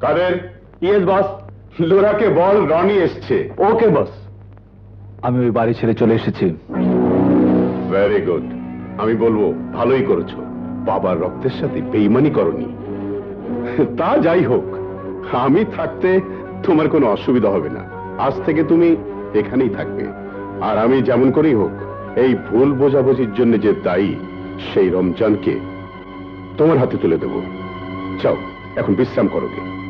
কাদের yes, বস। লোরাকে বল, রনি এসছে। ওকে, বস। আমি ওই বাড়ি ছেড়ে চলে এসেছি। ভেরি গুড আমি বলব, ভালোই করেছ। বাবার রক্তের সাথে বেইমানি করনি। তা যাই হোক, আমি থাকতে তোমার কোনো অসুবিধা হবে না। আজ থেকে তুমি এখানেই থাকবে। আর আমি যেমন করেই হোক, এই ভুল বোঝাবুঝির জন্য যে দায়ী, সেই রমজানকে তোমার হাতে তুলে দেব। চাও এখন বিশ্রাম করো। গে।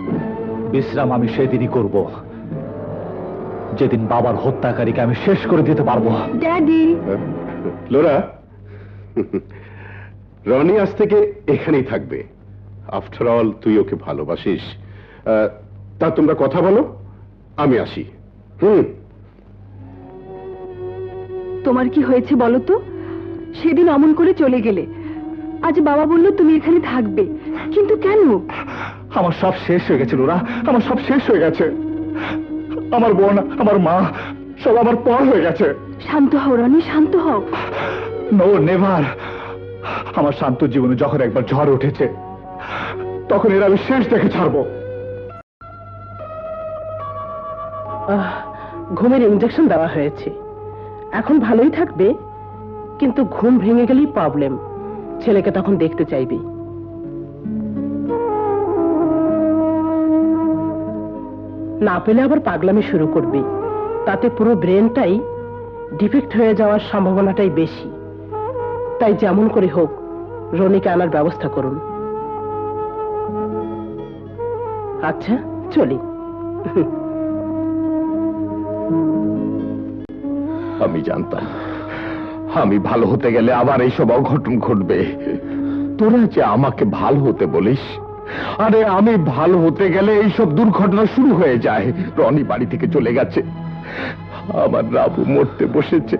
বিশ্রাম আমি সেদিনই করব। যেদিন বাবার হত্যাকারীকে আমি শেষ করে দিতে পারব। ড্যাডি। লোরা। রনি আজ থেকে এখানেই থাকবে। আফটার অল তুই ওকে ভালোবাসিস। তা তোমরা কথা বলো আমি আসি। হুম। তোমার কি হয়েছে বলো তো? সেদিন অমন করে চলে গেলে। আজ বাবা বলল তুমি এখানে থাকবে। কিন্তু কেন? আমার সব শেষ হয়ে গেছে লোরা আমার সব শেষ হয়ে গেছে। আমার বোন আমার মা সব আমার পর হয়ে গেছে। শান্ত হও রনি শান্ত হও। No never. আমার শান্ত জীবনে যখন একবার ঝড় উঠেছে তখন এর আমি শেষ দেখে ছাড়বো। আহ, ঘুমের ইঞ্জেকশন দেওয়া হয়েছে। এখন ভালোই থাকবে কিন্তু ঘুম ভেঙে গেলেই প্রবলেম ছেলেকে তখন দেখতে চাইবে। না পেলে আবার পাগলামি শুরু করবে। তাতে পুরো ব্রেনটাই ডিফেক্ট হয়ে যাওয়ার সম্ভাবনাটাই বেশি। তাই যেমন করে হোক, রনিকে আনার ব্যবস্থা করুন। আচ্ছা চলি। আমি জানতাম, আমি ভালো হতে গেলে আবার এইসব অঘটন ঘটবে। তোরা যে আমাকে ভালো হতে বলিস আরে, আমি ভালো হতে গেলে এইসব দুর্ঘটনা শুরু হয়ে যায়। রনি বাড়ি থেকে চলে গেছে। আমার রাবু মরতে বসেছে।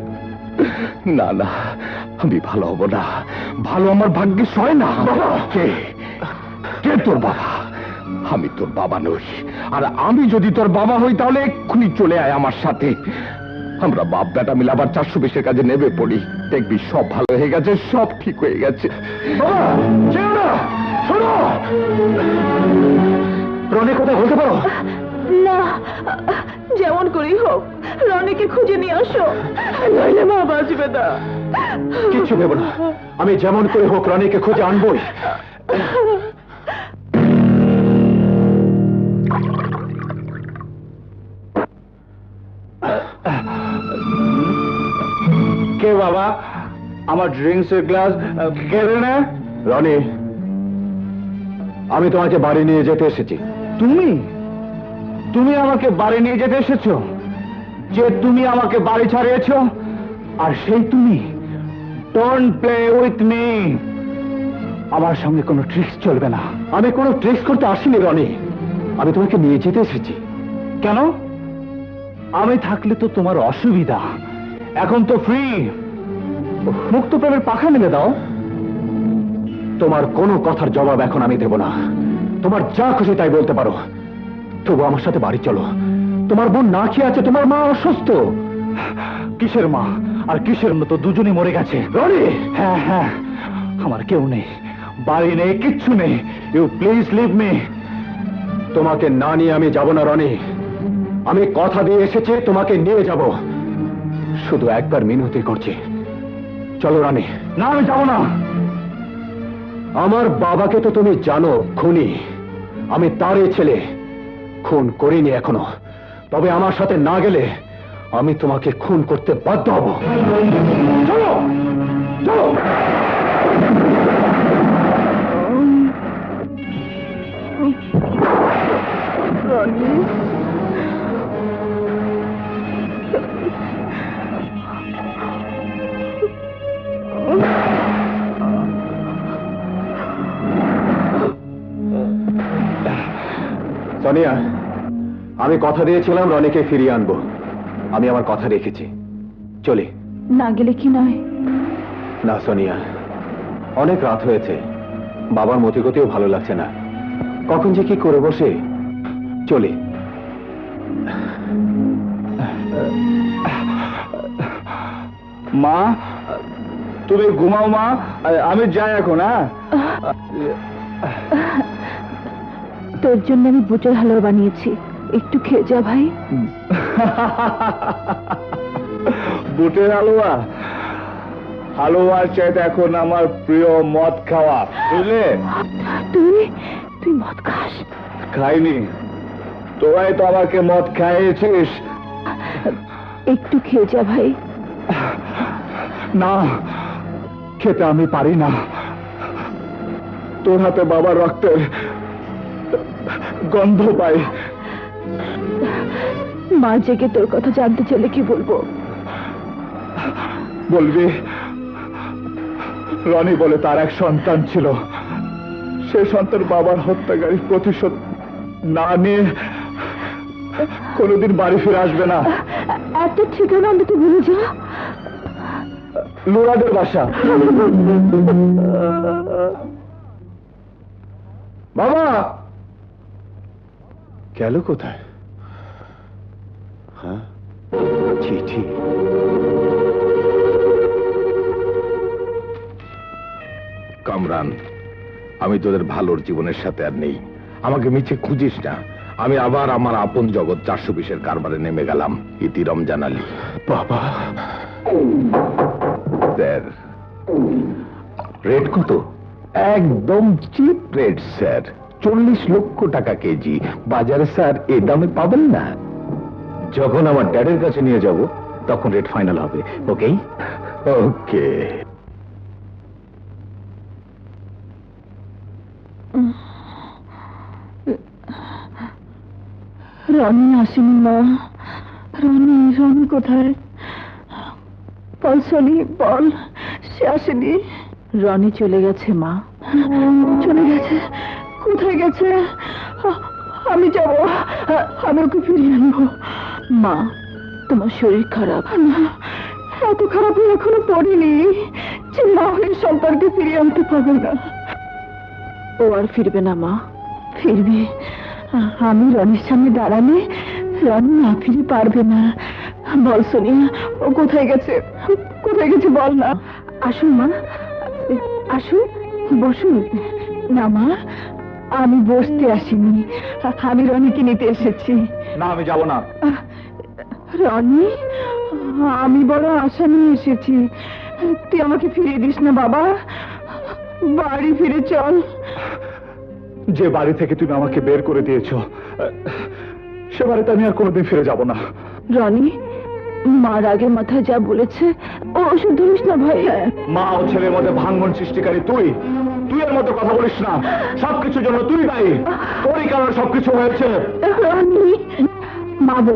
না না, আমি ভালো হব না। ভালো আমার ভাগ্যে সয় না। কে? তোর বাবা? আমি তোর বাবা নই। আর আমি যদি তোর বাবা হই, তাহলে এক্ষুনি চলে আয় আমার সাথে। আমরা বাপ বেটা মিলে আবার চারশো বিশের কাজে নেবে পড়ি। দেখবি সব ভালো হয়ে গেছে, সব ঠিক হয়ে গেছে। রনি কথা বলতে পারো? না যেমন করেই হোক রনিকে খুঁজে নিয়ে আসো। নইলে মা বাঁচবে না। কিচ্ছু ভেবো না। আমি যেমন করে হোক রনিকে খুঁজে আনবই। কে বাবা? আমার ড্রিঙ্কস এর গ্লাস কে না রনি আমি তোমাকে বাড়ি নিয়ে যেতে এসেছি। তুমি? তুমি আমাকে বাড়ি নিয়ে যেতে এসেছ? যে তুমি আমাকে বাড়ি ছাড়িয়েছ? আর সেই তুমি? ডোন্ট প্লে উইথ মি আমার সঙ্গে কোনো ট্রিক্স চলবে না। আমি কোনো ট্রিক্স করতে আসিনি রনি। আমি তোমাকে নিয়ে যেতে এসেছি। কেন? আমি থাকলে তো তোমার অসুবিধা। এখন তো ফ্রি মুক্ত প্রেমের পাখা মেলে দাও। তোমার কোনো কথার জবাব এখন আমি দেব না। তোমার যা খুশি তাই বলতে পারো। তবু আমার সাথে বাড়ি চলো। তোমার বোন না খেয়ে আছে, তোমার মা অসুস্থ। কিসের মা? আর কিসের মতো দুজনই মরে গেছে? হ্যাঁ হ্যাঁ। আমার কেউ নেই। বাড়ি নেই, কিচ্ছু নেই। ইউ প্লিজ লিভ মি তোমাকে না নিয়ে আমি যাব না, রনি। আমি কথা দিয়ে এসেছি, তোমাকে নিয়ে যাব। শুধু একবার মিনতি করছি। চলো, রানী। না, আমি যাব না। আমার বাবাকে তো তুমি জানো, খুনি। আমি তারই ছেলে। খুন করিনি এখনও। তবে আমার সাথে না গেলে আমি তোমাকে খুন করতে বাধ্য হব। চলো! সোনিয়া আমি কথা দিয়েছিলাম রনিকে ফিরিয়ে আনব। আমি আমার কথা রেখেছি। চলি। না গেলে কি নয়? না সোনিয়া। অনেক রাত হয়েছে। বাবার মতিগতিও ভালো লাগছে না। কখন যে কি করে বসে? চলি। মা তুমি ঘুমাও মা। আমি যাই এখন হ্যাঁ? তোর জন্য আমি বুটের হালুয়া বানিয়েছি। একটু খেয়ে যা ভাই। বুটের হালুয়া? হালুয়ার চাইতে এখন আমার প্রিয় মদ খাওয়া। বুঝলে? তুই তুই মদ খাস। খাইনি। তোরাই তো আমাকে মদ খাইয়েছিস। একটু খেয়ে যা ভাই। না খেতে আমি পারি না। তোর হাতে বাবার রক্তের গন্ধ পাই। মা জেগে তোর কথা জানতে চাইলে কি বলব? বলবি রনি বলে তার এক সন্তান ছিল। সে সন্তান বাবার হত্যাকারী প্রতিশোধ না নিয়ে কোনোদিন বাড়ি ফিরে আসবে না। একটা ঠিকানা অন্তত ভুলে যা। লুরাদের বাসা। বাবা! গেল কোথায়? হ্যাঁ? চিঠি কামরান আমি তোদের ভালোর জীবনের সাথে আর নেই। আমাকে মিছে খুঁজিস না। আমি আবার আমার আপন জগৎ চারশো বিশের কারবারে নেমে গেলাম ইতি রমজান আলী। বাবা। স্যার রেট কত? একদম চিপ রেট স্যার। চল্লিশ লক্ষ টাকা কেজি। বাজারে স্যার এ দামে পাবেন না। যখন আমার ড্যাডের কাছে নিয়ে যাব তখন রেট ফাইনাল হবে। ওকেই ওকে। রনি আসেনি মা রনি রনি কোথায়? বল সনি বল সে আসেনি। রনি চলে গেছে মা। চলে গেছে। কোথায় গেছে? আমি যাব। আমি ওকে ফিরিয়ে আনব। মা, তোমার শরীর খারাপ। এত খারাপ এখনও পড়িনি যে মা হয়ে সন্তানকে ফিরিয়ে আনতে পারবে না। ও আর ফিরবে না, মা। ফিরবে। আমি রনির সামনে দাঁড়ালে রনি না ফিরে পারবে না। বল সোনিয়া, ও কোথায় গেছে? কোথায় গেছে বল না। আসুন, মা। আসুন, বসুন। না, মা। আমি বসতে আসিনি। আমি রনিকে নিতে এসেছি। না আমি যাব না। রনি আমি বড় আশা নিয়ে এসেছি। তুই আমাকে ফিরিয়ে দিস না বাবা। বাড়ি ফিরে চল। যে বাড়ি থেকে তুমি আমাকে বের করে দিয়েছ সে বাড়িতে আমি আর কোনোদিন ফিরে যাব না। রনি মার আগে মাথায় যা বলেছে ও ওষুধ ধরিস না ভাই মা ও ছেলের মধ্যে ভাঙ্গন সৃষ্টিকারী তুই তুই এর মতো কথা বলিস না। সবকিছুর জন্য তুই দায়ী। তোরই কারণে সবকিছু হয়েছে। মা